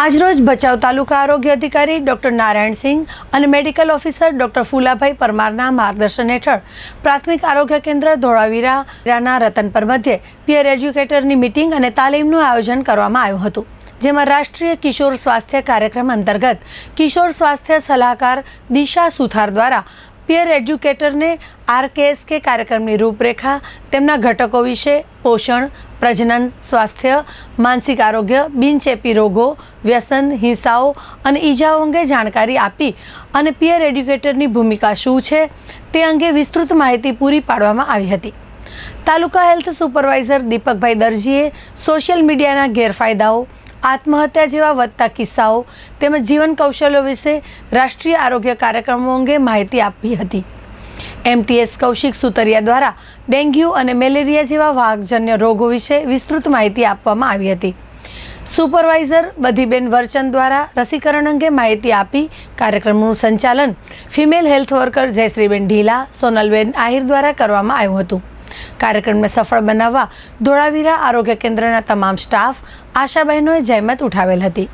આજરોજ ભચાઉ તાલુકા આરોગ્ય અધિકારી ડોક્ટર નારાયણસિંહ અને મેડિકલ ઓફિસર ડોક્ટર ફુલાભાઈ પરમારના માર્ગદર્શન હેઠળ પ્રાથમિક આરોગ્ય કેન્દ્ર ધોળાવીરાના રતનપર મધ્યે પિયર એજ્યુકેટરની મિટિંગ અને તાલીમનું આયોજન કરવામાં આવ્યું હતું, જેમાં રાષ્ટ્રીય કિશોર સ્વાસ્થ્ય કાર્યક્રમ અંતર્ગત કિશોર સ્વાસ્થ્ય સલાહકાર દિશા સુથાર દ્વારા પિયર એજ્યુકેટરને આરકેએસકે કાર્યક્રમની રૂપરેખા, તેમના ઘટકો વિશે પોષણ, પ્રજનન, સ્વાસ્થ્ય, માનસિક આરોગ્ય, બિનચેપી રોગો, વ્યસન, હિંસાઓ અને ઈજાઓ અંગે જાણકારી આપી અને પિયર એડ્યુકેટરની ભૂમિકા શું છે તે અંગે વિસ્તૃત માહિતી પૂરી પાડવામાં આવી હતી. તાલુકા હેલ્થ સુપરવાઇઝર દીપકભાઈ દરજીએ સોશિયલ મીડિયાના ગેરફાયદાઓ આત્મહત્યા જેવા વધતા કિસ્સાઓ તેમજ જીવન કૌશલ્યો વિશે રાષ્ટ્રીય આરોગ્ય કાર્યક્રમો અંગે માહિતી આપી હતી. એમટીએસ કૌશિક સુતરિયા દ્વારા ડેન્ગ્યુ અને મેલેરિયા જેવા વાહકજન્ય રોગો વિશે વિસ્તૃત માહિતી આપવામાં આવી હતી. સુપરવાઇઝર બધીબેન વર્ચન દ્વારા રસીકરણ અંગે માહિતી આપી કાર્યક્રમનું સંચાલન ફિમેલ હેલ્થ વર્કર જયશ્રીબેન ઢીલા, સોનલબેન આહિર દ્વારા કરવામાં આવ્યું હતું. કાર્યક્રમને સફળ બનાવવા ધોળાવીરા આરોગ્ય કેન્દ્રના તમામ સ્ટાફ આશા બહેનોએ જહેમત ઉઠાવેલ હતી.